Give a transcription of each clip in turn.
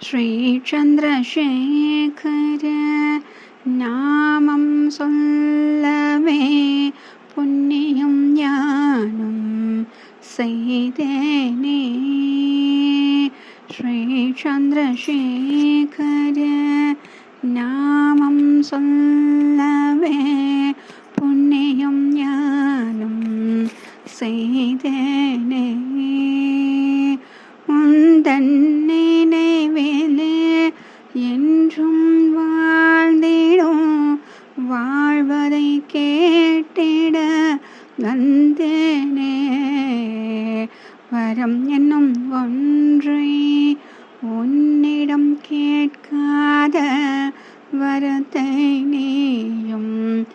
ஸ்ரீச்சந்திரசேகர நாமம் சொல்லவே புண்ணியம் ஞானம் செய்தேனே. ஸ்ரீச்சந்திரசேகர நாமம் சொல்லவே புண்ணியம் ஞானம் செய்தேனே. உந்தன் கேட்டிட வந்தேனே வரம் என்னும் ஒன்றை உன்னிடம் கேட்காத வரத்தை நீயும்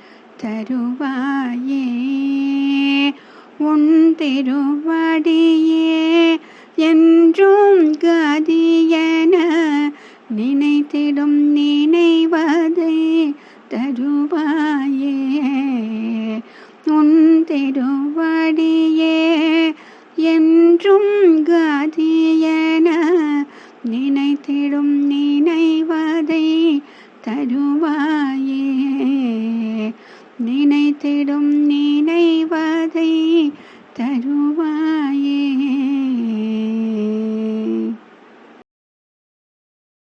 தருவாயே. உன் திருவடியே என்றும் கதியன நினைத்திடும் நினைவதை தருவாயே. திருவடியே என்றும் கதியன நினைத்திடும் நினைவதை தருவாயே. நினைத்திடும் நினைவதை தருவாயே.